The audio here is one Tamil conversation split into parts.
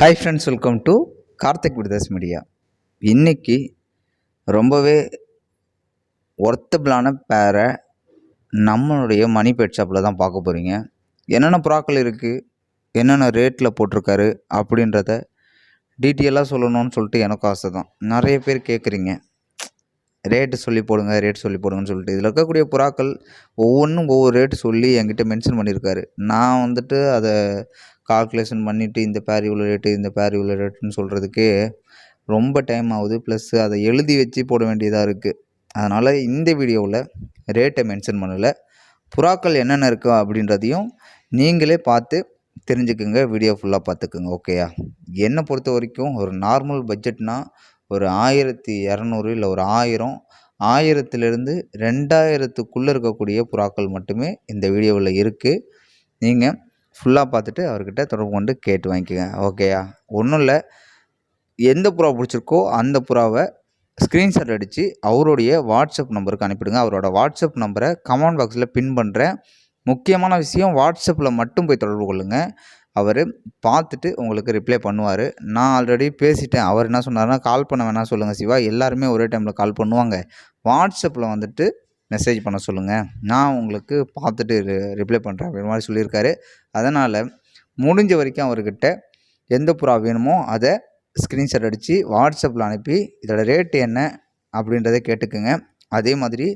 Hi friends welcome to Karthik விடுதாஸ் media இன்னைக்கு ரொம்பவே ஒர்த்தபிளான பேரை நம்மளுடைய மணி பெட் ஷாப்பில் தான் பார்க்க போகிறீங்க என்னென்ன புறாக்கள் இருக்குது என்னென்ன ரேட்டில் போட்டிருக்காரு? அப்படின்றத டீட்டெயிலாக சொல்லணும்னு சொல்லிட்டு எனக்கும் ஆசை தான். நிறைய பேர் கேட்குறீங்க ரேட்டு சொல்லி போடுங்க ரேட் சொல்லி போடுங்கன்னு சொல்லிட்டு. இதில் இருக்கக்கூடிய புறாக்கள் ஒவ்வொன்றும் ஒவ்வொரு ரேட்டு சொல்லி என்கிட்ட மென்ஷன் பண்ணியிருக்காரு நான் வந்துட்டு அதை கால்குலேஷன் பண்ணிவிட்டு இந்த பேர் இவ்வளோ ரேட்டு இந்த பேர் இவ்வளோ ரேட்டுன்னு சொல்கிறதுக்கே ரொம்ப டைம் ஆகுது. ப்ளஸ் அதை எழுதி வச்சு போட வேண்டியதாக இருக்குது அதனால் இந்த வீடியோவில் ரேட்டை மென்ஷன் பண்ணலை. புறாக்கள் என்னென்ன இருக்கா அப்படின்றதையும் நீங்களே பார்த்து தெரிஞ்சுக்குங்க. வீடியோ ஃபுல்லாக பார்த்துக்குங்க ஓகேயா என்னை பொறுத்த வரைக்கும் ஒரு நார்மல் பட்ஜெட்னால் ஒரு ஆயிரத்தி இரநூறு இல்லை ஒரு ஆயிரம். ஆயிரத்துலேருந்து ரெண்டாயிரத்துக்குள்ளே இருக்கக்கூடிய புறாக்கள் மட்டுமே இந்த வீடியோவில் இருக்குது நீங்கள் ஃபுல்லாக பார்த்துட்டு அவர்கிட்ட தொடர்பு கொண்டு கேட்டு வாங்கிக்கோங்க. ஓகேயா ஒன்றும் இல்லை. எந்த புறா பிடிச்சிருக்கோ அந்த புறாவை ஸ்க்ரீன்ஷாட் அடித்து அவருடைய வாட்ஸ்அப் நம்பருக்கு அனுப்பிடுங்க. அவரோட வாட்ஸ்அப் நம்பரை கமெண்ட் பாக்ஸில் பின் பண்ணுறேன் முக்கியமான விஷயம் வாட்ஸ்அப்பில் மட்டும் போய் தொடர்பு கொள்ளுங்கள் அவர் பார்த்துட்டு உங்களுக்கு ரிப்ளை பண்ணுவார். நான் ஆல்ரெடி பேசிட்டேன். அவர் என்ன சொன்னார்னா கால் பண்ண வேணாம் சொல்லுங்கள் சிவா. எல்லாருமே ஒரே டைமில் கால் பண்ணுவாங்க. வாட்ஸ்அப்பில் வந்துட்டு மெசேஜ் பண்ண சொல்லுங்கள் நான் உங்களுக்கு பார்த்துட்டு ரிப்ளை பண்ணுறேன் அப்படின்ற மாதிரி சொல்லியிருக்காரு. அதனால் முடிஞ்ச வரைக்கும் அவர்கிட்ட எந்த புறா வேணுமோ அதை ஸ்க்ரீன்ஷாட் அடித்து வாட்ஸ்அப்பில் அனுப்பி இதோட ரேட்டு என்ன அப்படின்றத கேட்டுக்குங்க. அதே மாதிரி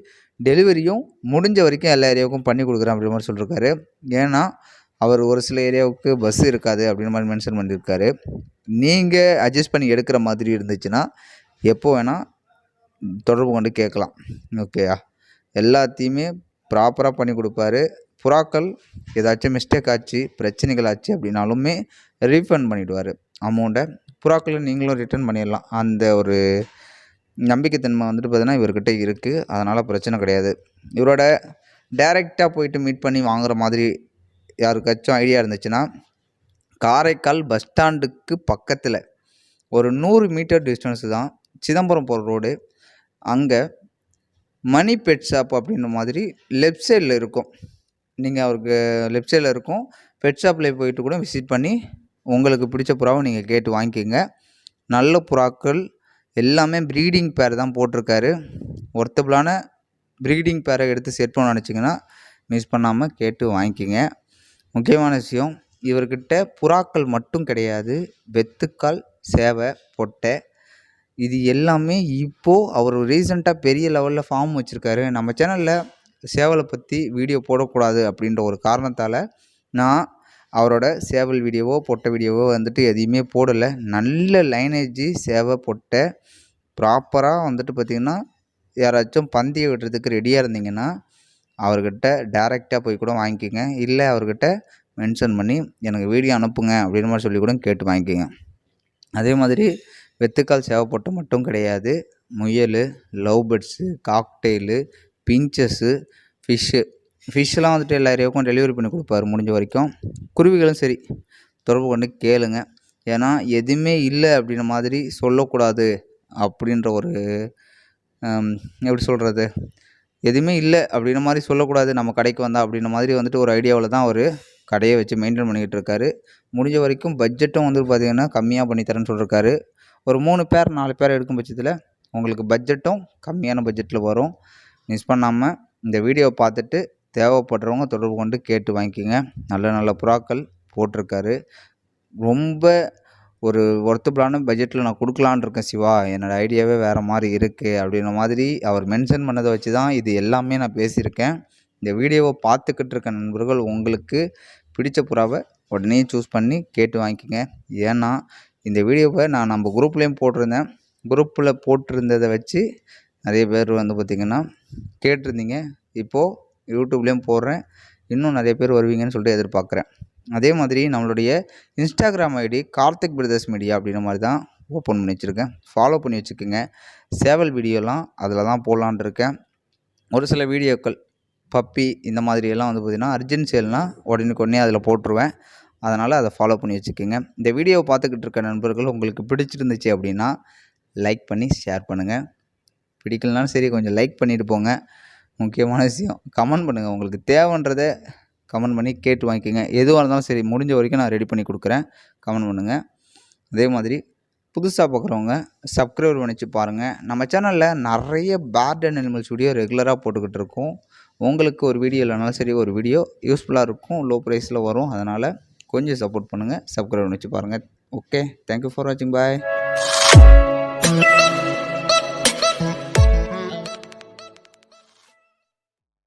டெலிவரியும் முடிஞ்ச வரைக்கும் எல்லா ஏரியாவுக்கும் பண்ணி கொடுக்குறேன் அப்படின்ற மாதிரி சொல்லியிருக்காரு ஏன்னா அவர் ஒரு சில ஏரியாவுக்கு பஸ் இருக்காது அப்படின்ற மாதிரி மென்ஷன் பண்ணியிருக்காரு. நீங்கள் அட்ஜஸ்ட் பண்ணி எடுக்கிற மாதிரி இருந்துச்சுன்னா எப்போ வேணால் தொடர்பு கொண்டு கேட்கலாம். ஓகேயா எல்லாத்தையுமே ப்ராப்பராக பண்ணி கொடுப்பாரு. புறாக்கள் ஏதாச்சும் மிஸ்டேக் ஆச்சு பிரச்சனைகள் ஆச்சு அப்படின்னாலுமே ரீஃபண்ட் பண்ணிவிடுவார் அமௌண்ட்டை புறாக்களை நீங்களும் ரிட்டர்ன் பண்ணிடலாம். அந்த ஒரு நம்பிக்கைத்தன்மை வந்துட்டு பார்த்தீங்கன்னா இவர்கிட்ட இருக்குது அதனால் பிரச்சனை கிடையாது. இவரோட டைரெக்டாக போயிட்டு மீட் பண்ணி வாங்குற மாதிரி யாருக்காச்சும் ஐடியா இருந்துச்சுன்னா காரைக்கால் பஸ் ஸ்டாண்டுக்கு பக்கத்தில் ஒரு நூறு மீட்டர் டிஸ்டன்ஸு தான் சிதம்பரம் போகிற ரோடு அங்கே மணி பெட் ஷாப் அப்படின்ற மாதிரி லெஃப்ட் சைடில் இருக்கும். நீங்கள் அவருக்கு லெஃப்ட் சைடில் இருக்கும். பெட் ஷாப்பில் போயிட்டு கூட விசிட் பண்ணி உங்களுக்கு பிடிச்ச புறாவை நீங்கள் கேட்டு வாங்கிக்கோங்க. நல்ல புறாக்கள் எல்லாமே ப்ரீடிங் பேர் தான் போட்டிருக்காரு. ஒர்த்தபிளான ப்ரீடிங் பேரை எடுத்து செட் பண்ண நினச்சிங்கன்னா மிஸ் பண்ணாமல் கேட்டு வாங்கிக்கோங்க. முக்கியமான விஷயம் இவர்கிட்ட புறாக்கள் மட்டும் கிடையாது. வெத்துக்கால் சேவை பொட்டை இது எல்லாமே இப்போது அவர் ரீசெண்டாக பெரிய லெவலில் ஃபார்ம் வச்சுருக்காரு. நம்ம சேனலில் சேவலை பற்றி வீடியோ போடக்கூடாது அப்படின்ற ஒரு காரணத்தால் நான் அவரோட சேவல் வீடியோவோ பொட்டை வீடியோவோ வந்துட்டு எதையுமே போடலை. நல்ல லைனேஜ் சேவை பொட்டை ப்ராப்பராக வந்துட்டு பார்த்திங்கன்னா யாராச்சும் பந்தயம் விடுறதுக்கு ரெடியாக இருந்தீங்கன்னா அவர்கிட்ட டேரெக்டாக போய் கூட வாங்கிக்கோங்க. இல்லை அவர்கிட்ட மென்ஷன் பண்ணி எனக்கு வீடியோ அனுப்புங்க அப்படின்னு மாதிரி சொல்லி கூட கேட்டு வாங்கிக்கோங்க. அதே மாதிரி வெத்துக்கால் சேவைப்பட்டு மட்டும் கிடையாது. முயல் love birds cocktail finches fish. ஃபிஷ்ஷெலாம் வந்துட்டு எல்லா ஏரியாவுக்கும் டெலிவரி பண்ணி கொடுப்பாரு முடிஞ்ச வரைக்கும். குருவிகளும் சரி தொடர்பு கொண்டு கேளுங்க. ஏன்னா எதுவுமே இல்லை அப்படின்ற மாதிரி சொல்லக்கூடாது அப்படின்ற ஒரு எப்படி சொல்கிறது எதுவுமே இல்லை அப்படின்ற மாதிரி சொல்லக்கூடாது. நம்ம கடைக்கு வந்தால் அப்படின்ற மாதிரி வந்துட்டு ஒரு ஐடியாவில் தான் அவர் கடையை வச்சு மெயின்டைன் பண்ணிக்கிட்டு இருக்காரு. முடிஞ்ச வரைக்கும் பட்ஜெட்டும் வந்து பார்த்திங்கன்னா கம்மியாக பண்ணித்தரேன்னு சொல்லியிருக்காரு ஒரு மூணு பேர் நாலு பேர் எடுக்கும் பட்சத்தில் உங்களுக்கு பட்ஜெட்டும் கம்மியான பட்ஜெட்டில் வரும். மிஸ் பண்ணாமல் இந்த வீடியோவை பார்த்துட்டு தேவைப்படுறவங்க தொடர்பு கொண்டு கேட்டு வாங்கிக்கோங்க. நல்ல நல்ல புறாக்கள் போட்டிருக்காரு. ரொம்ப ஒரு ஒர்த்தபிளான பட்ஜெட்டில் நான் கொடுக்கலான் இருக்கேன் சிவா. என்னோடய ஐடியாவே வேறு மாதிரி இருக்குது அப்படின்ற மாதிரி அவர் மென்ஷன் பண்ணதை வச்சு தான் இது எல்லாமே நான் பேசியிருக்கேன். இந்த வீடியோவை பார்த்துக்கிட்டு இருக்க நண்பர்கள் உங்களுக்கு பிடிச்ச புறாவை உடனே சூஸ் பண்ணி கேட்டு வாங்கிக்கோங்க. ஏன்னா இந்த வீடியோவை நான் நம்ம குரூப்லேயும் போட்டிருந்தேன். குரூப்பில் போட்டிருந்ததை வச்சு நிறைய பேர் வந்து பார்த்திங்கன்னா கேட்டிருந்தீங்க. இப்போது யூடியூப்லேயும் போடுறேன். இன்னும் நிறைய பேர் வருவீங்கன்னு சொல்லிட்டு எதிர்பார்க்குறேன். அதே மாதிரி நம்மளுடைய Instagram ID Karthik brothers media அப்படின்ற மாதிரி தான் ஓப்பன் பண்ணி வச்சுருக்கேன். ஃபாலோ பண்ணி வச்சுக்கோங்க. சேவல் வீடியோலாம் அதில் தான் போடலான் இருக்கேன். ஒரு சில வீடியோக்கள் பப்பி இந்த மாதிரியெல்லாம் வந்து பார்த்திங்கன்னா அர்ஜென்ட் சேல்னால் உடனுக்குடனே அதில் போட்டுருவேன். அதனால் அதை ஃபாலோ பண்ணி வச்சுக்கோங்க. இந்த வீடியோவை பார்த்துக்கிட்டு இருக்க நண்பர்கள் உங்களுக்கு பிடிச்சிருந்துச்சு அப்படின்னா லைக் பண்ணி ஷேர் பண்ணுங்கள் பிடிக்கலனாலும் சரி கொஞ்சம் லைக் பண்ணிட்டு போங்க. முக்கியமான விஷயம் கமெண்ட் பண்ணுங்கள் உங்களுக்கு தேவைன்றதை கமெண்ட் பண்ணி கேட்டு வாங்கிக்கோங்க. எதுவாக இருந்தாலும் சரி முடிஞ்ச வரைக்கும் நான் ரெடி பண்ணி கொடுக்குறேன். கமெண்ட் பண்ணுங்கள் அதே மாதிரி புதுசாக பார்க்குறவங்க சப்ஸ்கிரைபர் பண்ணிச்சு பாருங்கள் நம்ம சேனலில் நிறைய பேர்ட் அண்ட் அனிமல்ஸ் வீடியோ ரெகுலராக போட்டுக்கிட்டு இருக்கோம். உங்களுக்கு ஒரு வீடியோ இல்லைனாலும் சரி ஒரு வீடியோ யூஸ்ஃபுல்லாக இருக்கும். லோ ப்ரைஸில் வரும். அதனால் Kunjung support punya, subscribe untuk para nggak, oke? Thank you for watching, bye.